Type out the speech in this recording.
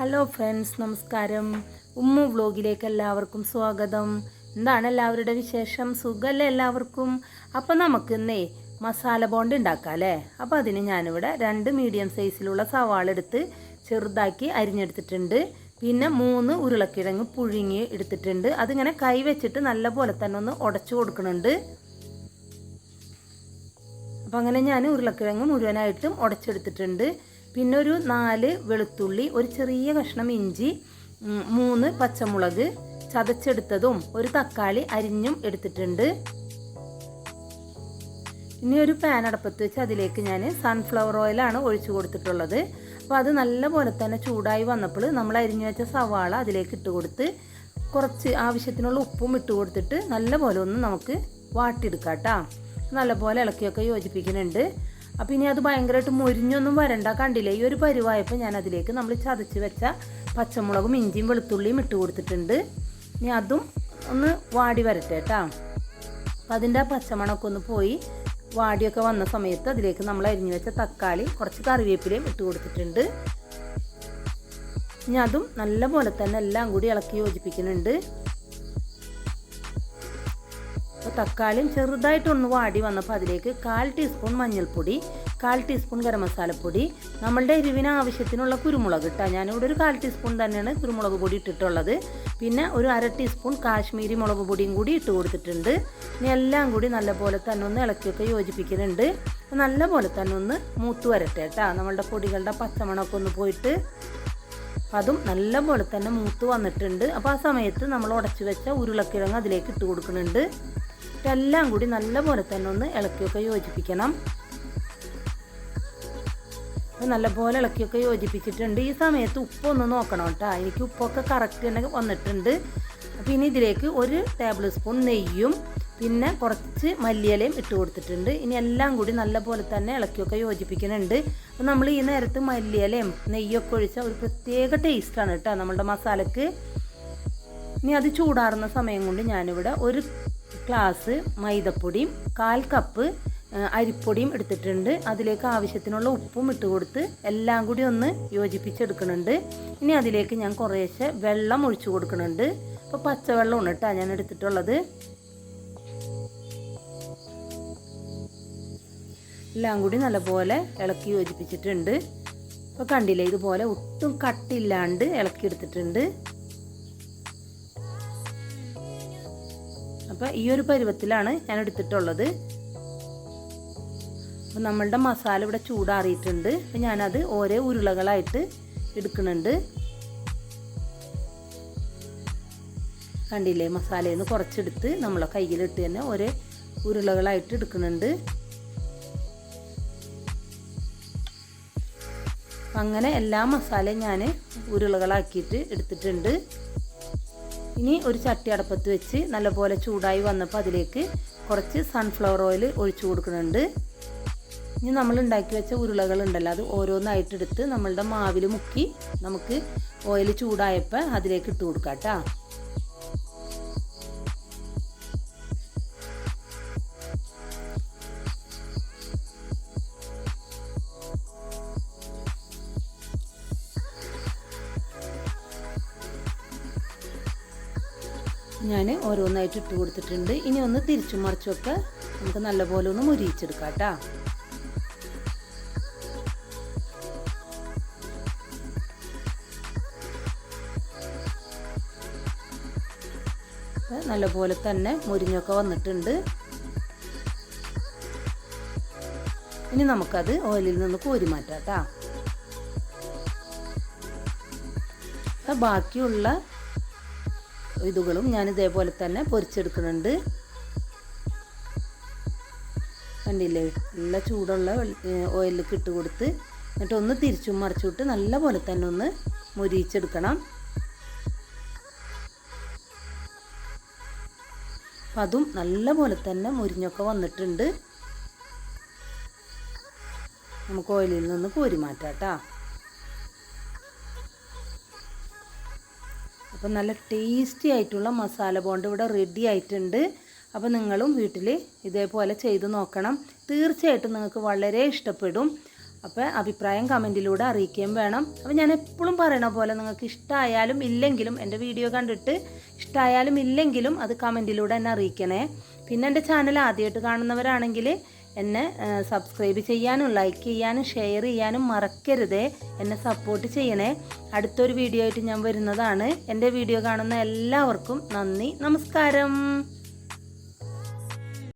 Hello friends നമസ്കാരം. ഉമ്മു വ്ലോഗിലേക്ക് എല്ലാവർക്കും സ്വാഗതം. എന്താണ് എല്ലാവരുടെ വിശേഷം? സുഖമല്ലേ എല്ലാവർക്കും? അപ്പോൾ നമുക്ക് ഇന്നേ മസാല ബോണ്ട് ഉണ്ടാക്കാം അല്ലേ? അപ്പോൾ അതിന് ഞാനിവിടെ രണ്ട് മീഡിയം സൈസിലുള്ള സവാള എടുത്ത് ചെറുതാക്കി അരിഞ്ഞെടുത്തിട്ടുണ്ട്. പിന്നെ മൂന്ന് ഉരുളക്കിഴങ്ങ് പുഴുങ്ങി എടുത്തിട്ടുണ്ട്. അതിങ്ങനെ കൈ വെച്ചിട്ട് നല്ല പോലെ തന്നെ ഒന്ന് ഉടച്ചു കൊടുക്കുന്നുണ്ട്. അപ്പം അങ്ങനെ ഞാൻ ഉരുളക്കിഴങ്ങ് മുഴുവനായിട്ടും ഉടച്ചെടുത്തിട്ടുണ്ട്. പിന്നെ ഒരു നാല് വെളുത്തുള്ളി ഒരു ചെറിയ കഷ്ണം ഇഞ്ചി മൂന്ന് പച്ചമുളക് ചതച്ചെടുത്തതും ഒരു തക്കാളി അരിഞ്ഞും എടുത്തിട്ടുണ്ട്. ഇനി ഒരു പാൻ അടപ്പത്ത് വെച്ച് അതിലേക്ക് ഞാൻ സൺഫ്ലവർ ഓയിലാണ് ഒഴിച്ചു കൊടുത്തിട്ടുള്ളത്. അപ്പോൾ അത് നല്ല പോലെ തന്നെ ചൂടായി വന്നപ്പോൾ നമ്മൾ അരിഞ്ഞു വെച്ച സവാള അതിലേക്ക് ഇട്ട് കൊടുത്ത് കുറച്ച് ആവശ്യത്തിനുള്ള ഉപ്പും ഇട്ട് കൊടുത്തിട്ട് നല്ല പോലെ ഒന്ന് നമുക്ക് വാട്ടിയെടുക്കാം കേട്ടോ. നല്ലപോലെ ഇളക്കിയൊക്കെ യോജിപ്പിക്കുന്നുണ്ട്. അപ്പോൾ ഇനി അത് ഭയങ്കരമായിട്ട് മൊരിഞ്ഞൊന്നും വരണ്ട. കണ്ടില്ലേ? ഈ ഒരു പരുവായപ്പോൾ ഞാൻ അതിലേക്ക് നമ്മൾ ചതച്ച് വെച്ച പച്ചമുളകും ഇഞ്ചിയും വെളുത്തുള്ളിയും ഇട്ട് കൊടുത്തിട്ടുണ്ട്. ഇനി അതും ഒന്ന് വാടി വരട്ടെ കേട്ടോ. അപ്പം അതിന്റെ പച്ചമണമൊക്കെ ഒന്ന് പോയി വാടിയൊക്കെ വന്ന സമയത്ത് അതിലേക്ക് നമ്മൾ അരിഞ്ഞു വെച്ച തക്കാളി കുറച്ച് കറിവേപ്പിലയും ഇട്ട് കൊടുത്തിട്ടുണ്ട്. ഇനി അതും നല്ല പോലെ തന്നെ എല്ലാം കൂടി ഇളക്കി യോജിപ്പിക്കുന്നുണ്ട്. അപ്പോൾ തക്കാളിയും ചെറുതായിട്ടൊന്ന് വാടി വന്നപ്പോൾ അതിലേക്ക് കാൽ ടീസ്പൂൺ മഞ്ഞൾപ്പൊടി കാൽ ടീസ്പൂൺ ഗരം മസാലപ്പൊടി നമ്മളുടെ എരിവിന് ആവശ്യത്തിനുള്ള കുരുമുളക് ഇട്ടാൽ ഞാനിവിടെ ഒരു കാൽ ടീസ്പൂൺ തന്നെയാണ് കുരുമുളക് പൊടി ഇട്ടിട്ടുള്ളത്. പിന്നെ ഒരു അര ടീസ്പൂൺ കാശ്മീരി മുളക് പൊടിയും കൂടി ഇട്ട് കൊടുത്തിട്ടുണ്ട്. ഇനി എല്ലാം കൂടി നല്ലപോലെ തന്നെ ഒന്ന് ഇളക്കിയൊക്കെ യോജിപ്പിക്കുന്നുണ്ട്. നല്ലപോലെ തന്നെ ഒന്ന് മൂത്ത് വരട്ടെ കേട്ടോ. നമ്മളുടെ പൊടികളുടെ പച്ചമണമൊക്കെ ഒന്ന് പോയിട്ട് അതും നല്ലപോലെ തന്നെ മൂത്ത് വന്നിട്ടുണ്ട്. അപ്പോൾ ആ സമയത്ത് നമ്മൾ ഉടച്ചു വെച്ച ഉരുളക്കിഴങ്ങ് അതിലേക്ക് ഇട്ട് കൊടുക്കുന്നുണ്ട്. എല്ലാം കൂടി നല്ലപോലെ തന്നെ ഒന്ന് ഇളക്കിയൊക്കെ യോജിപ്പിക്കണം. നല്ലപോലെ ഇളക്കിയൊക്കെ യോജിപ്പിച്ചിട്ടുണ്ട്. ഈ സമയത്ത് ഉപ്പൊന്ന് നോക്കണം കേട്ടോ. എനിക്ക് ഉപ്പൊക്കെ കറക്റ്റ് തന്നെ വന്നിട്ടുണ്ട്. അപ്പോൾ ഇനി ഇതിലേക്ക് ഒരു ടേബിൾ സ്പൂൺ നെയ്യും പിന്നെ കുറച്ച് മല്ലിയിലയും ഇട്ട് കൊടുത്തിട്ടുണ്ട്. ഇനി എല്ലാം കൂടി നല്ലപോലെ തന്നെ ഇളക്കിയൊക്കെ യോജിപ്പിക്കുന്നുണ്ട്. അപ്പോൾ നമ്മൾ ഈ നേരത്ത് മല്ലിയിലയും നെയ്യൊക്കെ ഒഴിച്ച ഒരു പ്രത്യേക ടേസ്റ്റാണ് കേട്ടോ നമ്മളുടെ മസാലക്ക്. ഇനി അത് ചൂടാറുന്ന സമയം കൊണ്ട് ഞാനിവിടെ ഒരു ഗ്ലാസ് മൈദപ്പൊടിയും കാൽ കപ്പ് അരിപ്പൊടിയും എടുത്തിട്ടുണ്ട്. അതിലേക്ക് ആവശ്യത്തിനുള്ള ഉപ്പും ഇട്ട് കൊടുത്ത് എല്ലാം കൂടി ഒന്ന് യോജിപ്പിച്ചെടുക്കുന്നുണ്ട്. ഇനി അതിലേക്ക് ഞാൻ കുറേശ്ശെ വെള്ളം ഒഴിച്ചു കൊടുക്കുന്നുണ്ട്. അപ്പോൾ പച്ചവെള്ളമാണ് കേട്ടോ ഞാൻ എടുത്തിട്ടുള്ളത്. എല്ലാം കൂടി നല്ലപോലെ ഇളക്കി യോജിപ്പിച്ചിട്ടുണ്ട്. അപ്പോൾ കണ്ടില്ലേ ഇതുപോലെ ഒട്ടും കട്ടില്ലാണ്ട് ഇളക്കി എടുത്തിട്ടുണ്ട്. അപ്പോൾ ഈ ഒരു പരുവത്തിലാണ് ഞാൻ എടുത്തിട്ടുള്ളത്. അപ്പോൾ നമ്മളുടെ മസാല ഇവിടെ ചൂടാറിയിട്ടുണ്ട്. അപ്പോൾ ഞാനത് ഓരോ ഉരുളകളായിട്ട് എടുക്കുന്നുണ്ട്. കണ്ടില്ലേ? മസാലയിൽ നിന്ന് കുറച്ചെടുത്ത് നമ്മളെ കയ്യിലിട്ട് തന്നെ ഓരോ ഉരുളകളായിട്ട് എടുക്കുന്നുണ്ട്. അങ്ങനെ എല്ലാ മസാലയും ഞാൻ ഉരുളകളാക്കിയിട്ട് എടുത്തിട്ടുണ്ട്. ഇനി ഒരു ചട്ടി അടപ്പത്ത് വെച്ച് നല്ലപോലെ ചൂടായി വന്നപ്പോൾ അതിലേക്ക് കുറച്ച് സൺഫ്ലവർ ഓയിൽ ഒഴിച്ചു കൊടുക്കുന്നുണ്ട്. ഇനി നമ്മൾ ഉണ്ടാക്കി വെച്ച ഉരുളകൾ ഉണ്ടല്ലോ അത് ഓരോന്നായിട്ടെടുത്ത് നമ്മളുടെ മാവിൽ മുക്കി നമുക്ക് ഓയിൽ ചൂടായപ്പോൾ അതിലേക്ക് ഇട്ട് കൊടുക്കാം കേട്ടോ. ഞാൻ ഓരോന്നായിട്ട് ഇട്ട് കൊടുത്തിട്ടുണ്ട്. ഇനി ഒന്ന് തിരിച്ചു മറിച്ചൊക്കെ നമുക്ക് നല്ലപോലെ ഒന്ന് മുരിയിച്ചെടുക്കാം കേട്ടോ. നല്ലപോലെ തന്നെ മുരിഞ്ഞൊക്കെ വന്നിട്ടുണ്ട്. ഇനി നമുക്കത് ഓയിലിൽ നിന്ന് കോരി മാറ്റാം കേട്ടോ. ബാക്കിയുള്ള ഇതുകളും ഞാൻ ഇതേപോലെ തന്നെ പൊരിച്ചെടുക്കുന്നുണ്ട്. കണ്ടില്ലേ? നല്ല ചൂടുള്ള ഓയിലിലേക്ക് ഇട്ട് കൊടുത്ത് എന്നിട്ട് ഒന്ന് തിരിച്ചും മറിച്ചിട്ട് നല്ല പോലെ തന്നെ ഒന്ന് മുരിച്ചെടുക്കണം അപ്പം അതും നല്ല പോലെ തന്നെ മുരിഞ്ഞൊക്കെ വന്നിട്ടുണ്ട്. നമുക്ക് ഓയിലിൽ നിന്ന് കോരി മാറ്റാം കേട്ടോ. അപ്പം നല്ല ടേസ്റ്റി ആയിട്ടുള്ള മസാല ബോണ്ട് ഇവിടെ റെഡി ആയിട്ടുണ്ട്. അപ്പോൾ നിങ്ങളും വീട്ടിൽ ഇതേപോലെ ചെയ്ത് നോക്കണം. തീർച്ചയായിട്ടും നിങ്ങൾക്ക് വളരെ ഇഷ്ടപ്പെടും. അപ്പോൾ അഭിപ്രായം കമന്റിലൂടെ അറിയിക്കുകയും വേണം. അപ്പോൾ ഞാൻ എപ്പോഴും പറയണ പോലെ നിങ്ങൾക്ക് ഇഷ്ടമായാലും ഇല്ലെങ്കിലും എന്റെ വീഡിയോ കണ്ടിട്ട് ഇഷ്ടമായാലും ഇല്ലെങ്കിലും അത് കമന്റിലൂടെ എന്നെ അറിയിക്കണേ. പിന്നെ എന്റെ ചാനൽ ആദ്യമായിട്ട് കാണുന്നവരാണെങ്കിൽ എന്നെ സബ്സ്ക്രൈബ് ചെയ്യാനും ലൈക്ക് ചെയ്യാനും ഷെയർ ചെയ്യാനും മറക്കരുത്. എന്നെ സപ്പോർട്ട് ചെയ്യണേ. അടുത്തൊരു വീഡിയോ ആയിട്ട് ഞാൻ വരുന്നതാണ്. എന്റെ വീഡിയോ കാണുന്ന എല്ലാവർക്കും നന്ദി. നമസ്കാരം.